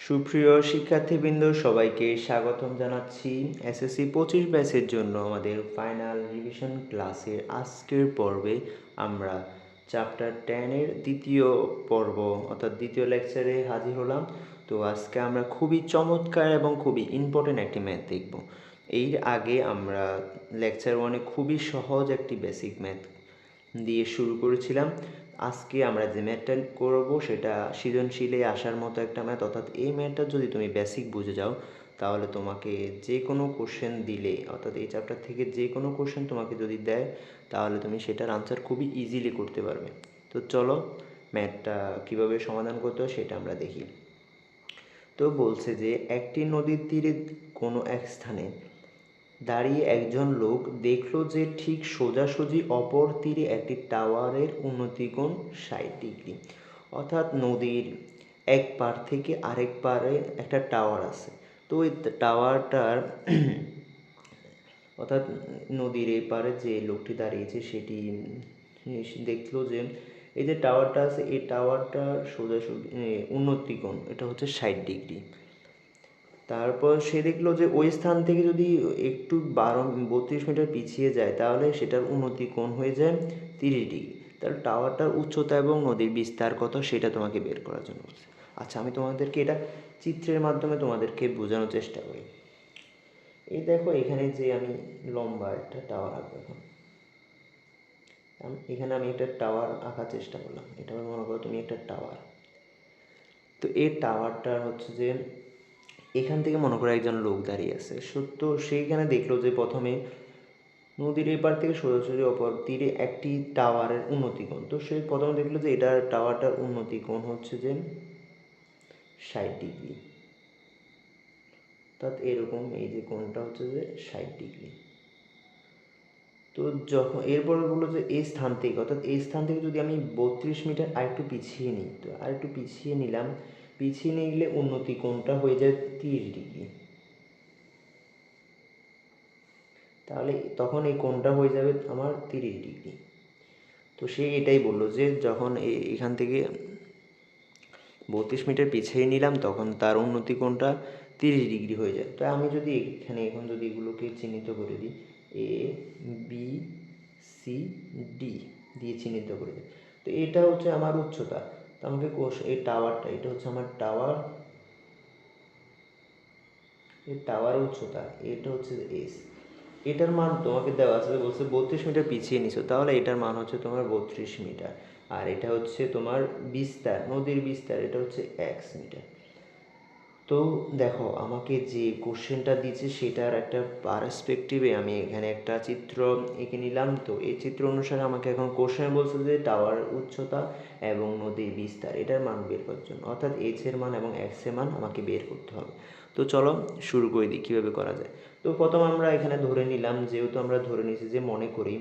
সুপ্রিয় শিক্ষার্থীবৃন্দ, সবাইকে স্বাগতম জানাচ্ছি এসএসসি পঁচিশ ব্যাচের জন্য আমাদের ফাইনাল রিভিশন ক্লাসের আজকের পর্বে। আমরা চ্যাপ্টার টেনের দ্বিতীয় পর্ব, অর্থাৎ দ্বিতীয় লেকচারে হাজির হলাম। তো আজকে আমরা খুবই চমৎকার এবং খুবই ইম্পর্টেন্ট একটি ম্যাথ দেখব। এর আগে আমরা লেকচার ওয়ানে খুবই সহজ একটি বেসিক ম্যাথ দিয়ে শুরু করেছিলাম। আজকে আমরা যে ম্যাথটা করব সেটা সৃজনশীলে আসার মতো একটা ম্যাথ অর্থাৎ এই ম্যাথটা যদি তুমি বেসিক বুঝে যাও, তাহলে তোমাকে যে কোনো কোশ্চেন দিলে, অর্থাৎ এই চ্যাপ্টার থেকে যে কোনো কোশ্চেন তোমাকে যদি দেয়, তাহলে তুমি সেটার আনসার খুবই ইজিলি করতে পারবে। তো চলো ম্যাথটা কীভাবে সমাধান করতে হয় সেটা আমরা দেখি। তো বলছে যে, একটি নদীর তীরে কোনো এক স্থানে দাঁড়িয়ে একজন লোক দেখল যে ঠিক সোজাসুজি অপর তীরে একটি টাওয়ারের উন্নতিকোণ ষাট ডিগ্রি। অর্থাৎ নদীর এক পার থেকে আরেক পারে একটা টাওয়ার আছে। তো ওই টাওয়ারটার অর্থাৎ নদীর এই পারে যে লোকটি দাঁড়িয়েছে সেটি দেখল যে এই যে টাওয়ারটা আছে, এই টাওয়ারটার সোজাসুজি উন্নতিকোণ এটা হচ্ছে ষাট ডিগ্রি। তারপর সে দেখল যে ওই স্থান থেকে যদি একটু বারো, বত্রিশ মিটার পিছিয়ে যায়, তাহলে সেটার উন্নতি কোণ হয়ে যায়? তিরিশ ডিগ্রি। তাহলে টাওয়ারটার উচ্চতা এবং নদীর বিস্তার কত সেটা তোমাকে বের করার জন্য বলছে। আচ্ছা আমি তোমাদেরকে এটা চিত্রের মাধ্যমে তোমাদেরকে বোঝানোর চেষ্টা করি। এই দেখো, এখানে যে আমি লম্বা একটা টাওয়ার আঁকবো এখন। এখানে আমি একটা টাওয়ার আঁকার চেষ্টা করলাম। এটা মনে করো তুমি একটা টাওয়ার। তো এই টাওয়ারটার হচ্ছে যে এখান থেকে মনে করো একজন লোক দাঁড়িয়ে আছে। সত্য সেইখানে দেখল যে প্রথমে নদীর এপার থেকে সোজাসুজি অপর তীরে একটি টাওয়ারের উন্নতি উন্নতিকোণ। তো সে প্রথমে দেখল যে এটার টাওয়ারটার উন্নতিকোণ হচ্ছে যে ষাট ডিগ্রি। অর্থাৎ এরকম এই যে কোণটা হচ্ছে যে ষাট ডিগ্রি। তো যখন এরপরে বলল যে এই স্থান থেকে, অর্থাৎ এই স্থান থেকে যদি আমি বত্রিশ মিটার আরেকটু পিছিয়ে নিই, তো আরেকটু পিছিয়ে নিলাম পিছিয়ে নিলে উন্নতি কোণটা হয়ে যায়? তিরিশ ডিগ্রি। তাহলে তখন এই কোণটা হয়ে যাবে? আমার তিরিশ ডিগ্রি। তো সে এটাই বলল যে যখন এখান থেকে বত্রিশ মিটার পিছিয়ে নিলাম, তখন তার উন্নতি কোণটা তিরিশ ডিগ্রি হয়ে যায়। তো আমি যদি এখানে এখন যদি এগুলোকে চিহ্নিত করে দিই, এ, বি, সি, ডি দিয়ে চিহ্নিত করে দিই। তো এটা হচ্ছে আমার উচ্চতা। তো আমাকে কোষ, এই টাওয়ারটা, এটা হচ্ছে আমার টাওয়ার। এই টাওয়ার উচ্চতা, এটা হচ্ছে এস। এটার মান তোমাকে দেওয়া আছে বলছে বত্রিশ মিটার পিছিয়ে নিছো, তাহলে এটার মান হচ্ছে তোমার বত্রিশ মিটার। আর এটা হচ্ছে তোমার বিস্তার, নদীর বিস্তার, এটা হচ্ছে এক্স মিটার। তো দেখো, আমাকে যে কোশ্চেনটা দিয়েছে সেটার একটা পারসপেক্টিভে আমি এখানে একটা চিত্র এঁকে নিলাম। তো এই চিত্র অনুসারে আমাকে এখন কোশ্চেন বলছে যে টাওয়ার উচ্চতা এবং নদীর বিস্তার, এটার মান বের করার জন্য। অর্থাৎ এইচ এর মান এবং এক্সের মান আমাকে বের করতে হবে। তো চলো শুরু করে দিই, কীভাবে করা যায়? তো প্রথম আমরা এখানে ধরে নিলাম, যেহেতু আমরা ধরে নিয়েছি যে মনে করি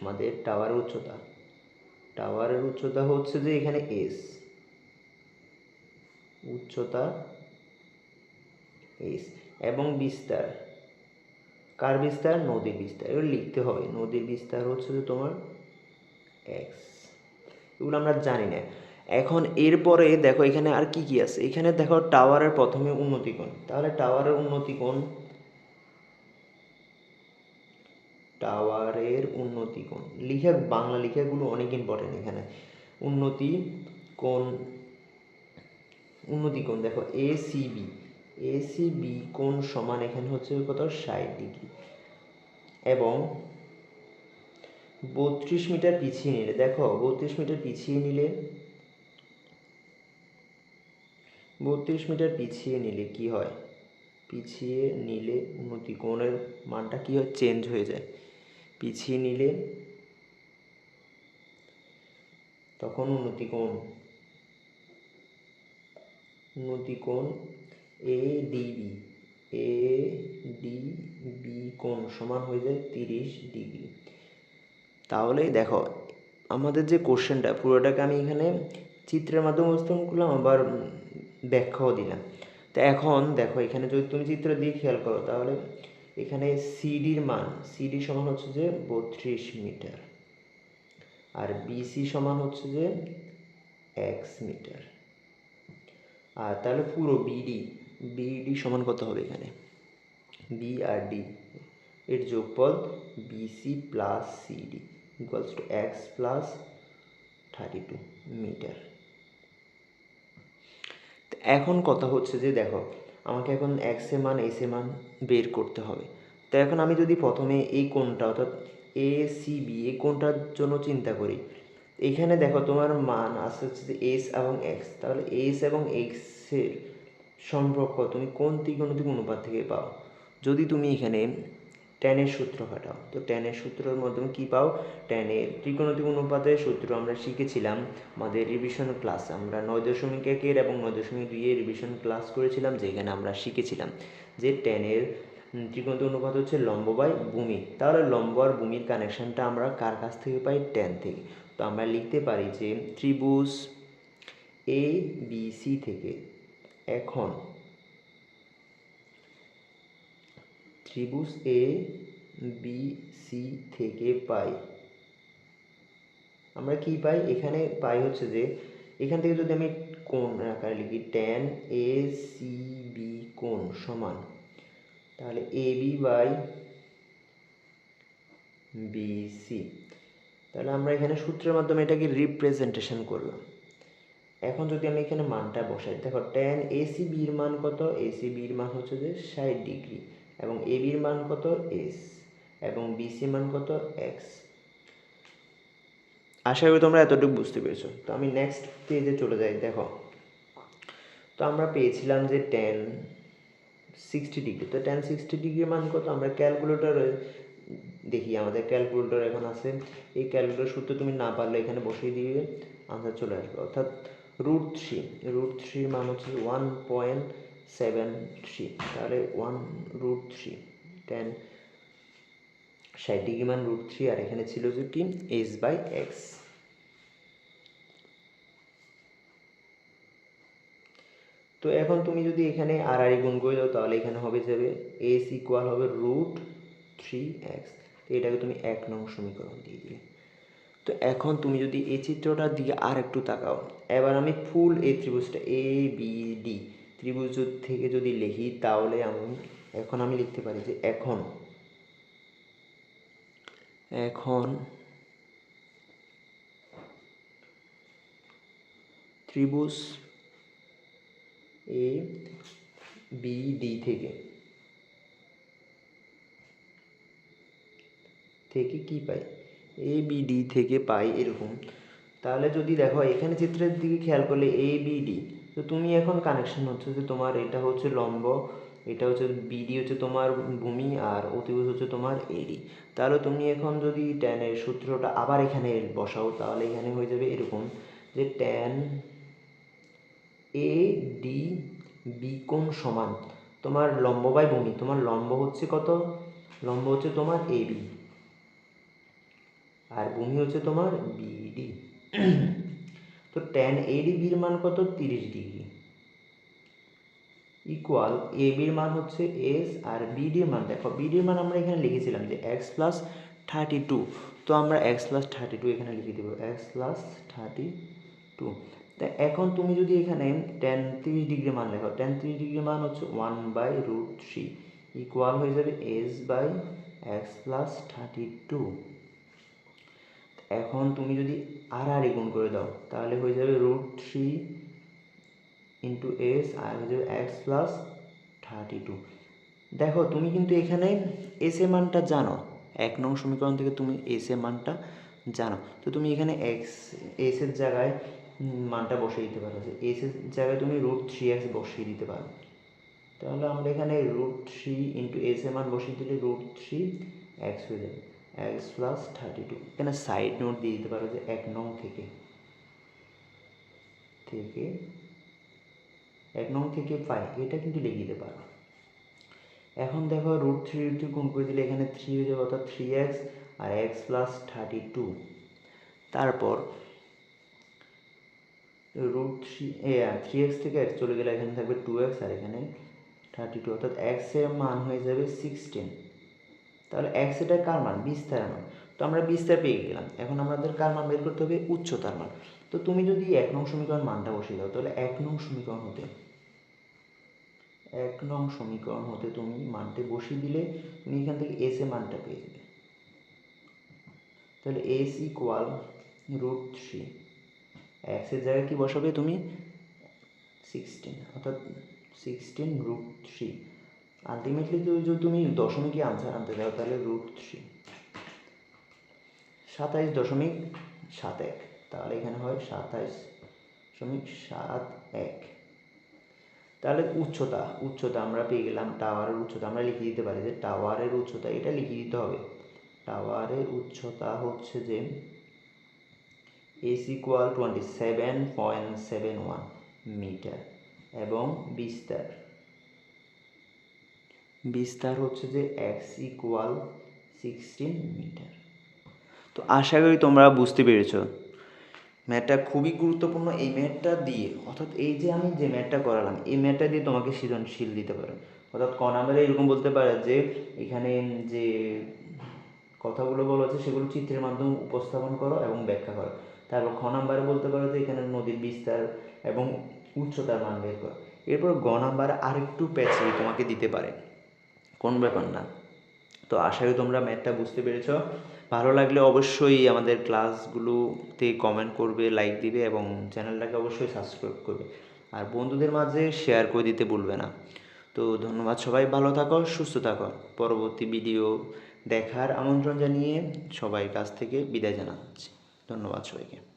আমাদের টাওয়ারের উচ্চতা টাওয়ারের উচ্চতা হচ্ছে যে এখানে এস উচ্চতা এস এবং বিস্তার। কার বিস্তার? নদীর বিস্তার। এগুলো লিখতে হবে। নদীর বিস্তার হচ্ছে যে তোমার এক্স এগুলো আমরা জানি না। এখন এরপরে দেখো এখানে আর কি কি আছে? এখানে দেখো টাওয়ারের প্রথমে উন্নতি উন্নতিকোণ তাহলে টাওয়ারের উন্নতি উন্নতিকোণ টাওয়ারের উন্নতি উন্নতিকোণ লিখা বাংলা লিখাগুলো অনেক ইম্পর্টেন্ট এখানে। উন্নতি কোণ উন্নতি কোণ দেখো A C B A C B কোণ সমান এখানে হচ্ছে কত ষাট ডিগ্রি। এবং বত্রিশ মিটার পিছিয়ে নিলে, দেখো, বত্রিশ মিটার পিছিয়ে নিলে, বত্রিশ মিটার পিছিয়ে নিলে কি হয়? পিছিয়ে নিলে উন্নতি কোণের মানটা কি হয়? চেঞ্জ হয়ে যায়। পিছিয়ে নিলে তখন উন্নতি কোণ উন্নতি কোণ A D B A D B কোণ সমান হয়ে যায় তিরিশ ডিগ্রি। তাহলে দেখো, আমাদের যে কোশ্চেনটা, পুরোটাকে আমি এখানে চিত্রের মাধ্যমে উপস্থাপন করলাম, আবার ব্যাখ্যাও দিলাম। তো এখন দেখো, এখানে যদি তুমি চিত্র দিয়ে খেয়াল করো, তাহলে এখানে সিডির মান সিডি সমান হচ্ছে যে বত্রিশ মিটার। আর বিসি সমান হচ্ছে যে এক্স মিটার। আর তাহলে পুরো বিডি বিডি সমান কত হবে এখানে? বি আর ডি এর যোগফল B C plus C D equals to X plus thirty two meter এখন কথা হচ্ছে যে দেখো, আমাকে এখন এক্সের মান এস এর মান বের করতে হবে। তো এখন আমি যদি প্রথমে এই কোণটা, অর্থাৎ এ সি বি এই কোণটার জন্য চিন্তা করি এখানে দেখো তোমার মান আসছে হচ্ছে যে এস এবং এক্স তাহলে এস এবং এক্সের সম্পর্ক তুমি কোন ত্রিকোণমিতিক অনুপাত থেকে পাও? যদি তুমি এখানে টেনের সূত্র খাটাও তো টেনের সূত্রের মাধ্যমে কী পাও? টেনের ত্রিকোণমিতিক অনুপাতের সূত্র আমরা শিখেছিলাম আমাদের রিভিশন ক্লাস আমরা নয় দশমিক একের এবং নয় দশমিক দুইয়ের রিভিশন ক্লাস করেছিলাম, যেখানে আমরা শিখেছিলাম যে টেনের ত্রিকোণমিতিক অনুপাত হচ্ছে লম্ব বাই ভূমি। তাহলে লম্ব আর ভূমির কানেকশনটা আমরা কার কাছ থেকে পাই? টেন থেকে। তো আমরা লিখতে পারি যে ত্রিভুজ এ বি সি থেকে এখন ত্রিভুজ এ বি সি থেকে পাই। আমরা কি পাই? এখানে পাই হচ্ছে যে এখান থেকে যদি আমি কোণ আকারে লিখি টেন এ সি বি কোণ সমান, তাহলে এ বি বাই বিসি তাহলে আমরা এখানে সূত্রের মাধ্যমে এটাকে রিপ্রেজেন্টেশন করলাম। এখন যদি আমি এখানে মানটা বসাই, দেখো টেন এসি বির মান কত? এসি বির মান হচ্ছে যে ষাট ডিগ্রি এবং এ বির মান কত? এস এবং বিসি মান কত? এক্স আশা করি তোমরা এতটুকু বুঝতে পেরেছ। তো আমি নেক্সট পেজে চলে যাই, দেখো। তো আমরা পেয়েছিলাম যে টেন সিক্সটি ডিগ্রি। তো টেন সিক্সটি ডিগ্রি মান কত? আমরা ক্যালকুলেটরে দেখি, আমাদের ক্যালকুলেটর এখন আছে। এই ক্যালকুলেটর সূত্র তুমি না পারলে এখানে বসিয়ে দিবে আনসার চলে আসবে। অর্থাৎ রুট থ্রি রুট থ্রির মান হচ্ছে ওয়ান পয়েন্ট সেভেন থ্রি তাহলে ওয়ান রুট থ্রি টেন ষাট ডিগ্রি মান রুট থ্রি আর এখানে ছিল যে কি? এস বাই এক্স তো এখন তুমি যদি এখানে আর আর গুণ করে দাও, তাহলে এখানে হবে যাবে এস ইকুয়াল হবে রুট থ্রি এক্স এটাকে তুমি এক নং সমীকরণ দিয়ে দিলে। তো এখন তুমি যদি এই চিত্রটার দিকে আর একটু তাকাও। এবার আমি ফুল এই ত্রিভুজটা এ বি ডি ত্রিভুজ থেকে যদি লিখি, তাহলে আমি, এখন আমি লিখতে পারি যে এখন এখন ত্রিভুজ এ বি ডি থেকে থেকে কি পাই? এ বি ডি থেকে পাই এরকম। তাহলে যদি দেখো, এখানে চিত্রের দিকে খেয়াল করলে এ বি ডি তো তুমি এখন কানেকশন হচ্ছে যে তোমার এটা হচ্ছে লম্ব, এটা হচ্ছে বিডি হচ্ছে তোমার ভূমি, আর অতিভুজ হচ্ছে তোমার এডি। তাহলে তুমি এখন যদি ট্যানের সূত্রটা আবার এখানে বসাও, তাহলে এখানে হয়ে যাবে এরকম যে ট্যান এ ডি বি কোণ সমান তোমার লম্ব বাই ভূমি। তোমার লম্ব হচ্ছে কত? লম্ব হচ্ছে তোমার এ বি আর ভূমি হচ্ছে তোমার বিডি তো ট্যান এডি বির মান কত? তিরিশ ডিগ্রি। ইকুয়াল এ বির মান হচ্ছে এস আর বিডির মান। দেখো বিডির মান আমরা এখানে লিখেছিলাম যে এক্স প্লাস থার্টি টু তো আমরা এক্স প্লাস থার্টি টু এখানে লিখে দেবো। এক্স প্লাস থার্টি টু তা এখন তুমি যদি এখানে টেন তিরিশ ডিগ্রি মান লেখো টেন তিরিশ ডিগ্রি মান হচ্ছে one by root three equal হয়ে যাবে S by X plus thirty two এখন তুমি যদি আর আর গুণ করে দাও, তাহলে হয়ে যাবে রুট থ্রি ইন্টু এস আর হয়ে যাবে এক্স প্লাস থার্টি টু দেখো, তুমি কিন্তু এখানে এস এ মানটা জানো। এক নং সমীকরণ থেকে তুমি এস এ মানটা জানো। তো তুমি এখানে এক্স এস এর জায়গায় মানটা বসিয়ে দিতে পারো। যে এস এর জায়গায় তুমি রুট থ্রি এক্স বসিয়ে দিতে পারো। তাহলে আমরা এখানে রুট থ্রি ইন্টু এস এ মান বসিয়ে দিলে রুট থ্রি এক্স হয়ে যাবে। এক্স প্লাস থার্টি টু এখানে সাইড নোট দিয়ে দিতে পারো যে এক নং থেকে? থেকে এক নং থেকে পাই এটা কিন্তু লিখে দিতে পারো। এখন দেখো রুট থ্রি রুট থ্রি গুণ করে দিলে এখানে থ্রি হয়ে যাবে, অর্থাৎ থ্রি এক্স আর এক্স প্লাস থার্টি টু তারপর রুট থ্রি থ্রি এক্স থেকে এক্স চলে গেলে এখানে থাকবে টু এক্স আর এখানে থার্টি টু অর্থাৎ এক্সের মান হয়ে যাবে সিক্সটিন তাহলে এক্স এটা কার মান? বিস্তার মান। তো আমরা বিস্তার পেয়ে গেলাম। এখন আমাদের কার মান বের করতে হবে? উচ্চতার মান। তো তুমি যদি এক নং সমীকরণ মানটা বসিয়ে দাও, তাহলে এক নং সমীকরণ হতে, এক নং সমীকরণ হতে তুমি মানটি বসিয়ে দিলে, তুমি এখান থেকে এস এ মানটা পেয়ে যাবে। তাহলে এস ইকুয়াল রুট থ্রি এক্সের জায়গায় কি বসাবে তুমি? সিক্সটিন অর্থাৎ সিক্সটিন রুট থ্রি আলটিমেটলি যদি তুমি দশমিকে আনসার আনতে চাও, তাহলে রুট থ্রি সাতাইশ দশমিক সাত এক, তাহলে এখানে হয় সাতাইশ দশমিক সাত এক। তাহলে উচ্চতা উচ্চতা আমরা পেয়ে গেলাম টাওয়ারের উচ্চতা, আমরা লিখে দিতে পারি যে টাওয়ারের উচ্চতা, এটা লিখে দিতে হবে। টাওয়ারের উচ্চতা হচ্ছে যে S equal twenty seven point seven one meter এবং বিস্তার। বিস্তার হচ্ছে যে এক্স ইকুয়াল সিক্সটিন মিটার তো আশা করি তোমরা বুঝতে পেরেছ। ম্যাটটা খুবই গুরুত্বপূর্ণ এই ম্যাটটা দিয়ে। অর্থাৎ এই যে আমি যে ম্যাটটা করালাম, এই ম্যাথটা দিয়ে তোমাকে সৃজনশীল দিতে পারে। অর্থাৎ ক নাম্বারে এরকম বলতে পারে যে, এখানে যে কথাগুলো বলা হচ্ছে সেগুলো চিত্রের মাধ্যমে উপস্থাপন করো এবং ব্যাখ্যা করো। তারপর খ নাম্বারে বলতে পারো যে, এখানে নদীর বিস্তার এবং উচ্চতার মান বের করো। এরপর গ নাম্বারে আরেকটু প্যাচিয়ে তোমাকে দিতে পারে। কোন ব্যাপার না। তো আশা করি তোমরা ম্যাথটা বুঝতে পেরেছ। ভালো লাগলে অবশ্যই আমাদের ক্লাসগুলোতে কমেন্ট করবে লাইক দিবে এবং চ্যানেলটাকে অবশ্যই সাবস্ক্রাইব করবে। আর বন্ধুদের মাঝে শেয়ার করে দিতে ভুলবে না। তো ধন্যবাদ সবাই, ভালো থাকো, সুস্থ থাকো। পরবর্তী ভিডিও দেখার আমন্ত্রণ জানিয়ে সবাই কাছ থেকে বিদায় জানাচ্ছি। ধন্যবাদ সবাইকে।